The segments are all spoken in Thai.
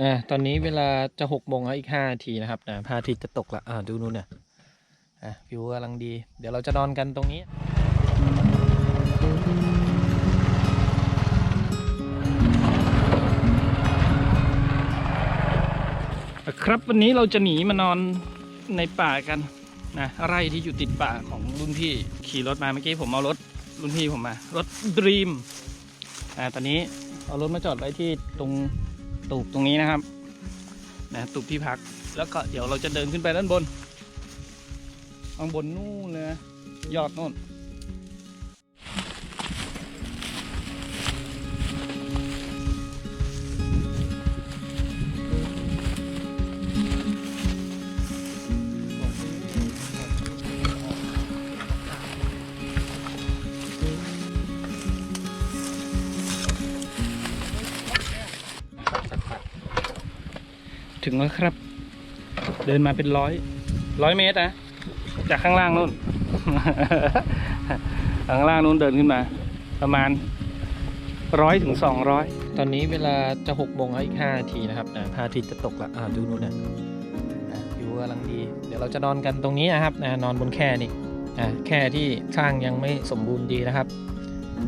อ่าตอนนี้เวลาจะหกโมงแล้วอีกห้านาทีนะครับนะพระอาทิตย์จะตกละอ่าดูนู่นน่ะอะวิวกำลังดี เดี๋ยวเราจะนอนกันตรงนี้ครับวันนี้เราจะหนีมานอนในป่ากันนะไร่ที่อยู่ติดป่าของรุ่นพี่ขี่รถมาเมื่อกี้ผมเอารถรุ่นพี่ผมมา รถด e ีมอ่าตอนนี้เอารถมาจอดไว้ที่ตรง ตูบตรงนี้นะครับนะตูบที่พักแล้วก็เดี๋ยวเราจะเดินขึ้นไปด้านบนข้างบนนู่นเลยนะยอดนู่น ถึงแล้วครับ เดินมาเป็นร้อยร้อยเมตรนะจากข้างล่างนู่น ข้างล่างนู่นเดินขึ้นมา ประมาณร้อยถึงสองร้อยตอนนี้เวลาจะหกโมงแล้วอีกห้านาทีนะครับพระอาทิตย์จะตกละดูนู่นนะอะวิวกำลังดี เดี๋ยวเราจะนอนกันตรงนี้นะครับนอนบนแค่นี่แค่ที่สร้างยังไม่สมบูรณ์ดีนะครับ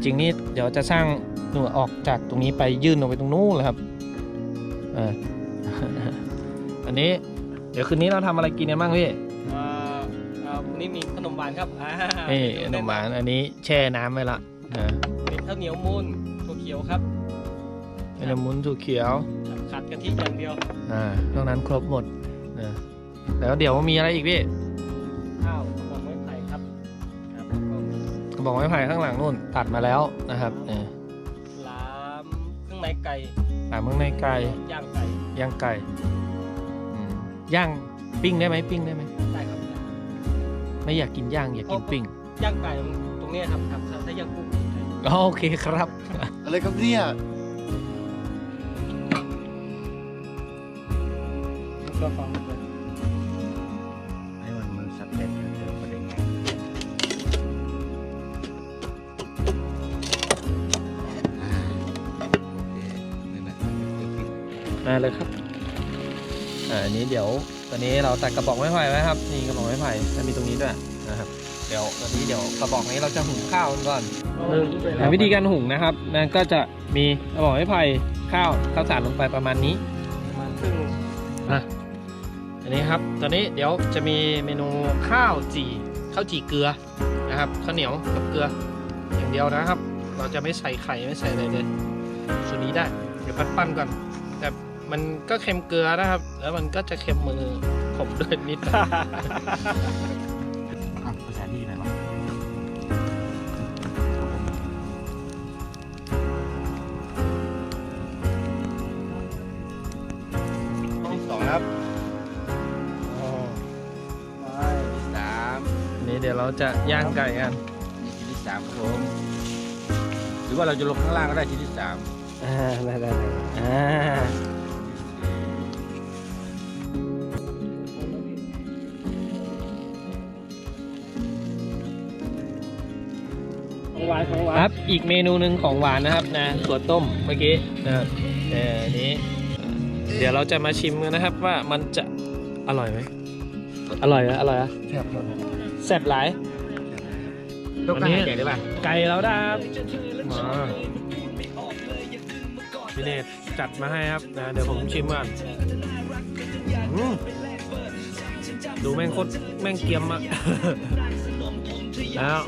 จริงนี่เดี๋ยวจะสร้างหนูออกจากตรงนี้ไปยื่นออกไปตรงนู้นเลยครับ อ่าอันนี้เดี๋ยวคืนนี้เราทำอะไรกินกันบ้างพี่อ่าอ่าวันนี้มีขนมหวานครับอ่านี่ขนมหวานอันนี้แช่น้ำไว้ละนะเป็นข้าวเหนียวมูนถั่วเขียวครับเป็นน้ำมุนถั่วเขียวขาดกะทิอย่างเดียวอ่านอกนั้นครบหมดนะแล้วเดี๋ยวมีอะไรอีกพี่ข้าวกระบอกไม้ไผ่ครับครับแล้วก็มีกระบอกไม้ไผ่ข้างหลังนู่นตัดมาแล้วนะครับเนี่ยลามเครื่องในไก่ตามข้างในไก่ย่างไก่ ย่างไก่อืมย่างปิ้งได้ไหมปิ้งได้ไหมได้ครับได้ครับไม่อยากกินย่างอยากกินปิ้งย่างไก่ตรงเนี้ยครับครับถ้าถ้าย่างกุ้งใช่อ๋อโอเคครับ อะไรครับเนี่ยก็ฟัง มาเลยครับอ่าอันนี้เดี๋ยวตอนนี้เราตัดกระบอกไม้ไผ่ไว้ครับนี่กระบอกไม้ไผ่จะมีตรงนี้ด้วยนะครับ เดี๋ยวตอนนี้เดี๋ยวกระบอกนี้เราจะหุงข้าวกันก่อนอ่าวิธีการหุงนะครับนั่นก็จะมีกระบอกไม้ไผ่ข้าวข้าวสารลงไปประมาณนี้ประมาณครึ่งอะอันนี้ครับตอนนี้เดี๋ยวจะมีเมนูข้าวจี่ข้าวจี่เกลือนะครับข้าวเหนียวกับเกลืออย่างเดียวนะครับ เราจะไม่ใส่ไข่ไม่ใส่อะไรเลยส่วนนี้ได้เดี๋ยวปั้นๆก่อนแต่ มันก็เค็มเกลือนะครับ แล้วมันก็จะเค็มมือผมด้วยนิดภาษาที่ไหนวะที่สองครับอ๋อที่สามอันนี้เดี๋ยวเราจะย่างไก่กันนี่ชิ้นที่สามครับผม หรือว่าเราจะลงข้างล่างก็ได้ชิ้นที่สามอ่าได้ได้ได้อ่า ของหวานของหวานครับ อีกเมนูหนึ่งของหวานนะครับนะถั่วต้มเมื่อกี้นะครับเอออันนี้ เดี๋ยวเราจะมาชิมกันนะครับว่ามันจะอร่อยไหมอร่อยอะอร่อยอะแซ่บครับแซ่บหลายต้องการแก่ได้ป่ะไก่แล้วนะครับมาพี่เนตจัดมาให้ครับนะเดี๋ยวผมชิมก่อนอืมดูแม่งโคตรแม่งเกรียมอะแล้ว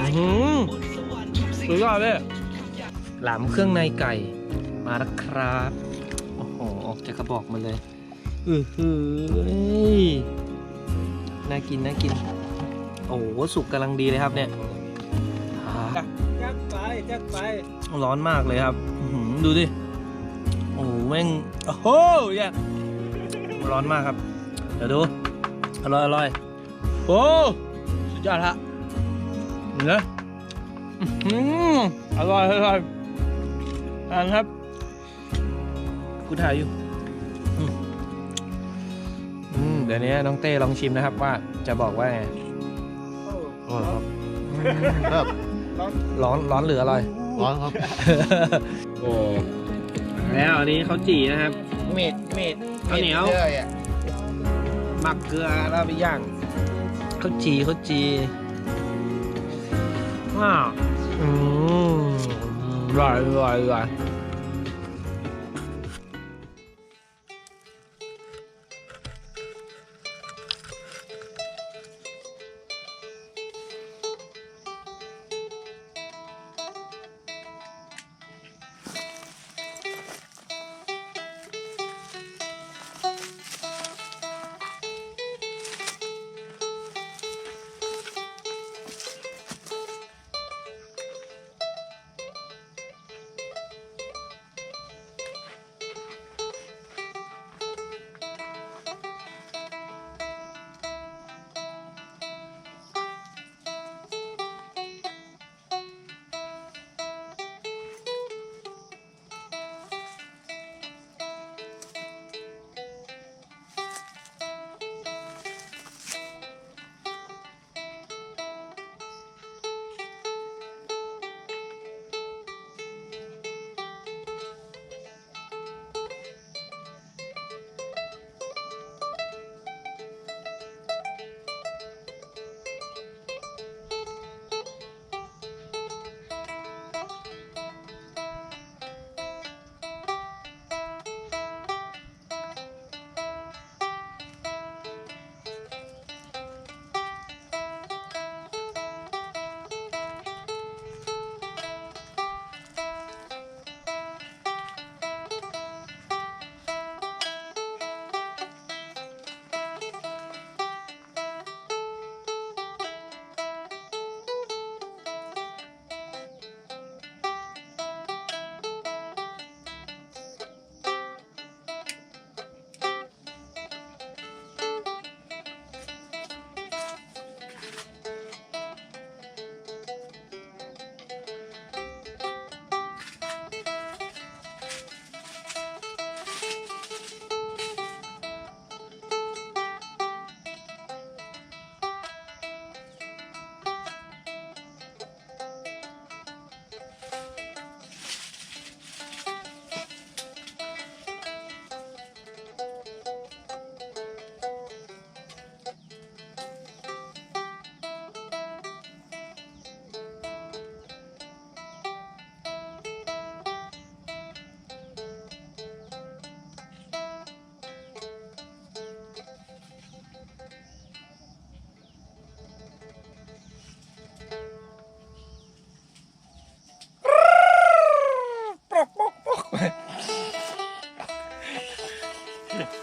อื้อหือสุดยอดเลยหลามเครื่องในไก่มาแล้วครับ โอ้โห ออกจากกระบอกมาเลยอือหือน่ากิน น่ากิน โอ้โห สุกกำลังดีเลยครับเนี่ยอ่าแจ๊กไปแจ๊กไป ร้อนมากเลยครับอื้อหือดูดิ โอ้โหแม่ง โอ้โหเนี่ยร้อนมากครับ เดี๋ยวดู อร่อยอร่อยโอ้สุดยอดฮะเนะอร่อยอร่อยทานครับ กูถ่ายอยู่เดี๋ยวนี้น้องเต้ลองชิมนะครับว่าจะบอกว่าไงโอ้ครับครับร้อนร้อนหรืออร่อยร้อนครับโอ้แล้วอันนี้เขาจีนะครับ เม็ดเม็ดข้าวเหนียวหมักเกลือแล้วไปย่างเขาจีเขาจี 啊，嗯，来来来อ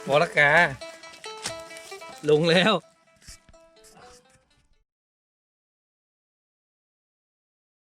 พอละกา ลงแล้ว